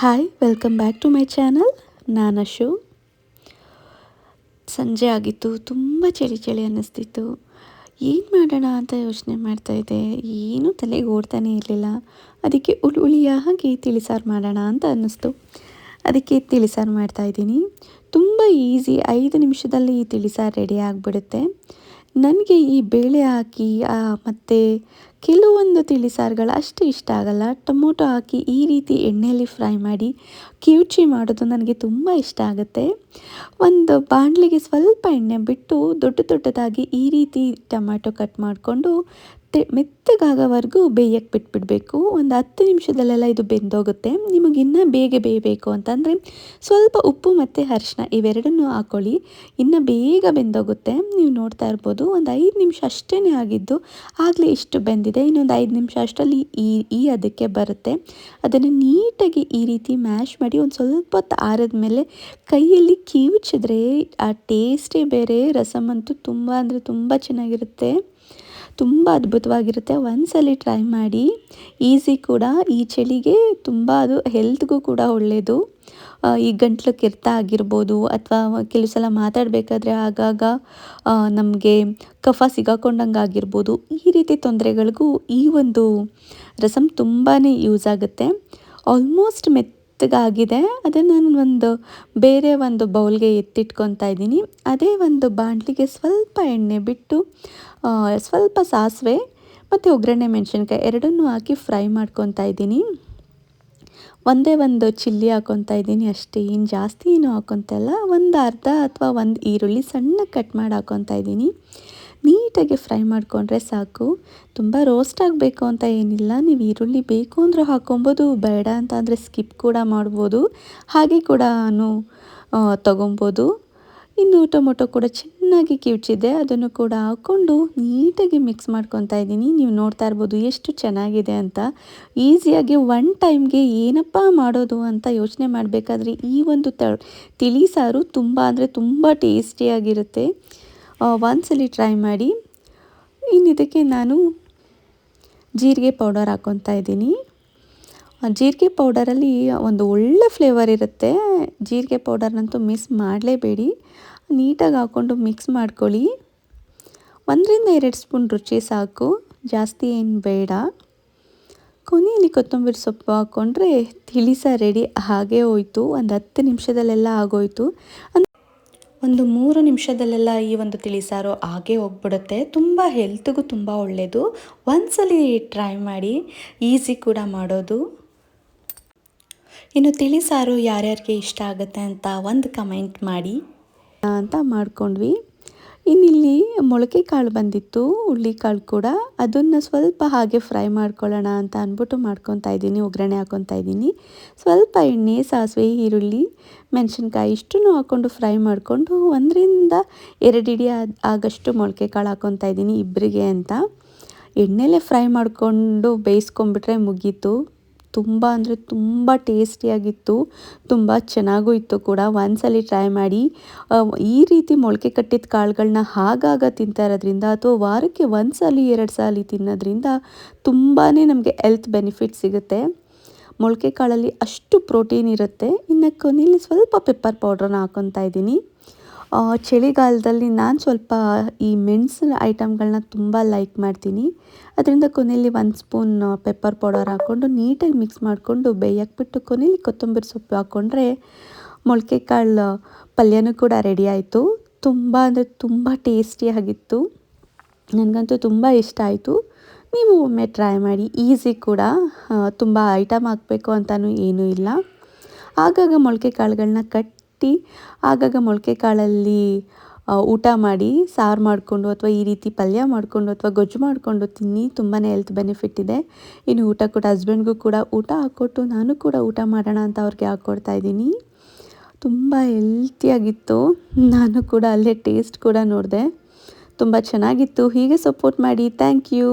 Hi welcome back to my channel ನಾನು ಅಶು. ಸಂಜೆ ಆಗಿತ್ತು, ತುಂಬ ಚಳಿ ಚಳಿ ಅನ್ನಿಸ್ತಿತ್ತು. ಏನು ಮಾಡೋಣ ಅಂತ ಯೋಚನೆ ಮಾಡ್ತಾಯಿದ್ದೆ ಏನೂ ತಲೆಗೆ ಓಡ್ತಾನೆ ಇರಲಿಲ್ಲ. ಅದಕ್ಕೆ ಉಳಿ ಉಳಿಯ ಹಾಗೆ ತಿಳಿಸಾರು ಮಾಡೋಣ ಅಂತ ಅನ್ನಿಸ್ತು. ಅದಕ್ಕೆ ತಿಳಿಸಾರು ಮಾಡ್ತಾಯಿದ್ದೀನಿ ತುಂಬ ಈಸಿ ಐದು ನಿಮಿಷದಲ್ಲಿ ಈ ತಿಳಿಸಾರು ರೆಡಿ ಆಗಿಬಿಡುತ್ತೆ. ನನಗೆ ಈ ಬೇಳೆ ಹಾಕಿ ಮತ್ತು ಕೆಲವೊಂದು ತಿಳಿಸಾರುಗಳು ಅಷ್ಟು ಇಷ್ಟ ಆಗಲ್ಲ. ಟೊಮೊಟೊ ಹಾಕಿ ಈ ರೀತಿ ಎಣ್ಣೆಯಲ್ಲಿ ಫ್ರೈ ಮಾಡಿ ಕಿವುಚಿ ಮಾಡೋದು ನನಗೆ ತುಂಬ ಇಷ್ಟ ಆಗುತ್ತೆ. ಒಂದು ಬಾಣಲಿಗೆ ಸ್ವಲ್ಪ ಎಣ್ಣೆ ಬಿಟ್ಟು ದೊಡ್ಡ ದೊಡ್ಡದಾಗಿ ಈ ರೀತಿ ಟೊಮ್ಯಾಟೊ ಕಟ್ ಮಾಡಿಕೊಂಡು ತೆ ಮೆತ್ತಗಾಗೋವರೆಗೂ ಬೇಯಕ್ಕೆ ಬಿಟ್ಬಿಡಬೇಕು. ಒಂದು ಹತ್ತು ನಿಮಿಷದಲ್ಲೆಲ್ಲ ಇದು ಬೆಂದೋಗುತ್ತೆ. ನಿಮಗೆ ಇನ್ನೂ ಬೇಗ ಬೇಯಬೇಕು ಅಂತಂದರೆ ಸ್ವಲ್ಪ ಉಪ್ಪು ಮತ್ತು ಅರಿಶಿನ ಇವೆರಡನ್ನೂ ಹಾಕ್ಕೊಳ್ಳಿ ಇನ್ನೂ ಬೇಗ ಬೆಂದೋಗುತ್ತೆ. ನೀವು ನೋಡ್ತಾ ಇರ್ಬೋದು, ಒಂದು ಐದು ನಿಮಿಷ ಅಷ್ಟೇ ಆಗಿದ್ದು ಆಗಲೇ ಇಷ್ಟು ಬೆಂದಿದೆ. ಇನ್ನೊಂದು ಐದು ನಿಮಿಷ ಅಷ್ಟರಲ್ಲಿ ಈ ಈ ಅದಕ್ಕೆ ಬರುತ್ತೆ. ಅದನ್ನು ನೀಟಾಗಿ ಈ ರೀತಿ ಮ್ಯಾಶ್ ಮಾಡಿ ಒಂದು ಸ್ವಲ್ಪ ಹೊತ್ತು ಆರಿದ ಮೇಲೆ ಕೈಯಲ್ಲಿ ಕಿವುಚಿದ್ರೆ ಆ ಟೇಸ್ಟೇ ಬೇರೆ ರಸಮ್ ಅಂತೂ ತುಂಬ, ಅಂದರೆ ತುಂಬ ಚೆನ್ನಾಗಿರುತ್ತೆ. ತುಂಬ ಅದ್ಭುತವಾಗಿರುತ್ತೆ. ಒಂದ್ಸಲಿ ಟ್ರೈ ಮಾಡಿ ಈಸಿ ಕೂಡ. ಈ ಚಳಿಗೆ ತುಂಬ ಅದು ಹೆಲ್ತ್ಗೂ ಕೂಡ ಒಳ್ಳೆಯದು ಈ ಗಂಟ್ಲು ಕೆರೆತ ಆಗಿರ್ಬೋದು ಅಥವಾ ಕೆಲವು ಸಲ ಮಾತಾಡಬೇಕಾದ್ರೆ ಆಗಾಗ ನಮಗೆ ಕಫ ಸಿಗಾಕೊಂಡಂಗೆ ಆಗಿರ್ಬೋದು. ಈ ರೀತಿ ತೊಂದರೆಗಳಿಗೂ ಈ ಒಂದು ರಸಮ್ ತುಂಬಾ ಯೂಸ್ ಆಗುತ್ತೆ. ಆಲ್ಮೋಸ್ಟ್ ಮೆತ್ತಗಾಗಿದೆ ಅದನ್ನು ನಾನು ಒಂದು ಬೇರೆ ಒಂದು ಬೌಲ್ಗೆ ಎತ್ತಿಟ್ಕೊತಾ ಇದ್ದೀನಿ. ಅದೇ ಒಂದು ಬಾಣಲಿಗೆ ಸ್ವಲ್ಪ ಎಣ್ಣೆ ಬಿಟ್ಟು ಸ್ವಲ್ಪ ಸಾಸಿವೆ ಮತ್ತು ಒಗ್ಗರಣೆ ಮೆಣಸಿನ್ಕಾಯಿ ಎರಡನ್ನೂ ಹಾಕಿ ಫ್ರೈ ಮಾಡ್ಕೊತಾ ಇದ್ದೀನಿ. ಒಂದೇ ಒಂದು ಚಿಲ್ಲಿ ಹಾಕೊತಾ ಇದ್ದೀನಿ ಅಷ್ಟೇ. ಏನು ಜಾಸ್ತಿ ಏನು ಹಾಕೊತಾ ಇಲ್ಲ ಒಂದು ಅರ್ಧ ಅಥವಾ ಒಂದು ಈರುಳ್ಳಿ ಸಣ್ಣ ಕಟ್ ಮಾಡಿ ಹಾಕೊತಾ ಇದ್ದೀನಿ. ನೀಟಾಗಿ ಫ್ರೈ ಮಾಡಿಕೊಂಡ್ರೆ ಸಾಕು. ತುಂಬ ರೋಸ್ಟ್ ಆಗಬೇಕು ಅಂತ ಏನಿಲ್ಲ. ನೀವು ಈರುಳ್ಳಿ ಬೇಕು ಅಂದರೂ ಹಾಕ್ಕೊಬೋದು, ಬೇಡ ಅಂತ ಅಂದರೆ ಸ್ಕಿಪ್ ಕೂಡ ಮಾಡ್ಬೋದು. ಹಾಗೆ ಕೂಡ ನಾನು ತೊಗೊಬೋದು. ಇನ್ನು ಟೊಮೊಟೊ ಕೂಡ ಚೆನ್ನಾಗಿ ಕಿವುಚಿದೆ. ಅದನ್ನು ಕೂಡ ಹಾಕ್ಕೊಂಡು ನೀಟಾಗಿ ಮಿಕ್ಸ್ ಮಾಡ್ಕೊತಾ ಇದ್ದೀನಿ. ನೀವು ನೋಡ್ತಾ ಇರ್ಬೋದು ಎಷ್ಟು ಚೆನ್ನಾಗಿದೆ ಅಂತ. ಈಸಿಯಾಗಿ ಒನ್ ಟೈಮ್ಗೆ ಏನಪ್ಪ ಮಾಡೋದು ಅಂತ ಯೋಚನೆ ಮಾಡಬೇಕಾದ್ರೆ ಈ ಒಂದು ತಿಳಿ ಸಾರು ತುಂಬ ಅಂದರೆ ತುಂಬ ಟೇಸ್ಟಿಯಾಗಿರುತ್ತೆ ಒಂದ್ಸಲಿ ಟ್ರೈ ಮಾಡಿ. ಇನ್ನು ಇದಕ್ಕೆ ನಾನು ಜೀರಿಗೆ ಪೌಡರ್ ಹಾಕ್ಕೊತಾ ಇದ್ದೀನಿ. ಜೀರಿಗೆ ಪೌಡರಲ್ಲಿ ಒಂದು ಒಳ್ಳೆ ಫ್ಲೇವರ್ ಇರುತ್ತೆ. ಜೀರಿಗೆ ಪೌಡರ್ನಂತೂ ಮಿಸ್ ಮಾಡಲೇಬೇಡಿ. ನೀಟಾಗಿ ಹಾಕ್ಕೊಂಡು ಮಿಕ್ಸ್ ಮಾಡ್ಕೊಳ್ಳಿ. ಒಂದರಿಂದ ಎರಡು ಸ್ಪೂನ್ ರುಚಿ ಸಾಕು. ಜಾಸ್ತಿ ಏನು ಬೇಡ. ಕೊನೆಯಲ್ಲಿ ಕೊತ್ತಂಬರಿ ಸೊಪ್ಪು ಹಾಕ್ಕೊಂಡ್ರೆ ತಿಳಿಸ ರೆಡಿ ಹಾಗೇ ಹೋಯ್ತು. ಒಂದು ಹತ್ತು ನಿಮಿಷದಲ್ಲೆಲ್ಲ ಆಗೋಯ್ತು. ಒಂದು ಮೂರು ನಿಮಿಷದಲ್ಲೆಲ್ಲ ಈ ಒಂದು ತಿಳಿಸಾರು ಹಾಗೆ ಹೋಗ್ಬಿಡುತ್ತೆ. ತುಂಬ ಹೆಲ್ತ್ಗೂ ತುಂಬ ಒಳ್ಳೆಯದು ಒಂದ್ಸಲಿ ಟ್ರೈ ಮಾಡಿ, ಈಸಿ ಕೂಡ ಮಾಡೋದು. ಇನ್ನು ತಿಳಿಸಾರು ಯಾರ್ಯಾರಿಗೆ ಇಷ್ಟ ಆಗುತ್ತೆ ಅಂತ ಒಂದು ಕಮೆಂಟ್ ಮಾಡಿ. ಅಂತ ಮಾಡ್ಕೊಂಡ್ವಿ. ಇನ್ನಿಲ್ಲಿ ಮೊಳಕೆ ಕಾಳು ಬಂದಿತ್ತು ಕಾಳು ಕೂಡ. ಅದನ್ನು ಸ್ವಲ್ಪ ಹಾಗೆ ಫ್ರೈ ಮಾಡ್ಕೊಳ್ಳೋಣ ಅಂತ ಅಂದ್ಬಿಟ್ಟು ಮಾಡ್ಕೊತಾ ಇದ್ದೀನಿ, ಒಗ್ಗರಣೆ ಹಾಕ್ಕೊತಾ ಇದ್ದೀನಿ. ಸ್ವಲ್ಪ ಎಣ್ಣೆ, ಸಾಸಿವೆ, ಈರುಳ್ಳಿ, ಮೆಣಸಿನ್ಕಾಯಿ ಇಷ್ಟನ್ನು ಹಾಕ್ಕೊಂಡು ಫ್ರೈ ಮಾಡಿಕೊಂಡು ಒಂದರಿಂದ ಎರಡು ಇಡಿ ಆಗಷ್ಟು ಮೊಳಕೆ ಕಾಳು ಹಾಕ್ಕೊತಾ ಇದ್ದೀನಿ ಇಬ್ಬರಿಗೆ ಅಂತ. ಎಣ್ಣೆಲೆ ಫ್ರೈ ಮಾಡಿಕೊಂಡು ಬೇಯಿಸ್ಕೊಂಬಿಟ್ರೆ ಮುಗೀತು. ತುಂಬ ಅಂದರೆ ತುಂಬ ಟೇಸ್ಟಿಯಾಗಿತ್ತು, ತುಂಬ ಚೆನ್ನಾಗೂ ಇತ್ತು ಕೂಡ. ಒಂದ್ಸಲಿ ಟ್ರೈ ಮಾಡಿ. ಈ ರೀತಿ ಮೊಳಕೆ ಕಟ್ಟಿದ ಕಾಳುಗಳನ್ನ ಆಗಾಗ ತಿಂತಾ ಇರೋದ್ರಿಂದ ಅಥವಾ ವಾರಕ್ಕೆ ಒಂದು ಸಲ ಎರಡು ಸಲ ತಿನ್ನೋದ್ರಿಂದ ತುಂಬಾ ನಮಗೆ ಹೆಲ್ತ್ ಬೆನಿಫಿಟ್ ಸಿಗುತ್ತೆ. ಮೊಳಕೆ ಕಾಳಲ್ಲಿ ಅಷ್ಟು ಪ್ರೋಟೀನ್ ಇರುತ್ತೆ. ಇನ್ನು ಕೊನೆಯಲ್ಲಿ ಸ್ವಲ್ಪ ಪೆಪ್ಪರ್ ಪೌಡ್ರನ್ನ ಹಾಕೊತಾ ಇದ್ದೀನಿ. ಚಳಿಗಾಲದಲ್ಲಿ ನಾನು ಸ್ವಲ್ಪ ಈ ಮೆಣಸಿನ ಐಟಮ್ಗಳನ್ನ ತುಂಬ ಲೈಕ್ ಮಾಡ್ತೀನಿ. ಅದರಿಂದ ಕೊನೆಯಲ್ಲಿ ಒಂದು ಸ್ಪೂನ್ ಪೆಪ್ಪರ್ ಪೌಡರ್ ಹಾಕ್ಕೊಂಡು ನೀಟಾಗಿ ಮಿಕ್ಸ್ ಮಾಡಿಕೊಂಡು ಬೇಯಕ್ಕೆ ಬಿಟ್ಟು ಕೊನೆಯಲ್ಲಿ ಕೊತ್ತಂಬರಿ ಸೊಪ್ಪು ಹಾಕ್ಕೊಂಡ್ರೆ ಮೊಳಕೆ ಕಾಳು ಪಲ್ಯನೂ ಕೂಡ ರೆಡಿ ಆಯಿತು. ತುಂಬ ಅಂದರೆ ತುಂಬ ಟೇಸ್ಟಿಯಾಗಿತ್ತು ನನಗಂತೂ ತುಂಬ ಇಷ್ಟ ಆಯಿತು. ನೀವು ಒಮ್ಮೆ ಟ್ರೈ ಮಾಡಿ ಈಸಿ ಕೂಡ ತುಂಬ ಐಟಮ್ ಹಾಕಬೇಕು ಅಂತಲೂ ಏನೂ ಇಲ್ಲ. ಆಗಾಗ ಮೊಳಕೆ ಕಾಳುಗಳನ್ನ ಕಟ್ ಆಗಾಗ ಮೊಳಕೆ ಕಾಳಲ್ಲಿ ಊಟ ಮಾಡಿ ಸಾರು ಮಾಡಿಕೊಂಡು ಅಥವಾ ಈ ರೀತಿ ಪಲ್ಯ ಮಾಡಿಕೊಂಡು ಅಥವಾ ಗೊಜ್ಜು ಮಾಡಿಕೊಂಡು ತಿನ್ನಿ ತುಂಬಾ ಹೆಲ್ತ್ ಬೆನಿಫಿಟ್ ಇದೆ. ಇನ್ನು ಊಟ ಕೂಡ ಹಸ್ಬೆಂಡ್ಗೂ ಕೂಡ ಊಟ ಹಾಕ್ಕೊಟ್ಟು ನಾನು ಕೂಡ ಊಟ ಮಾಡೋಣ ಅಂತ ಅವ್ರಿಗೆ ಹಾಕ್ಕೊಡ್ತಾ ಇದ್ದೀನಿ. ತುಂಬ ಹೆಲ್ತಿಯಾಗಿತ್ತು ನಾನು ಕೂಡ ಅಲ್ಲೇ ಟೇಸ್ಟ್ ಕೂಡ ನೋಡಿದೆ. ತುಂಬ ಚೆನ್ನಾಗಿತ್ತು. ಹೀಗೆ ಸಪೋರ್ಟ್ ಮಾಡಿ. Thank you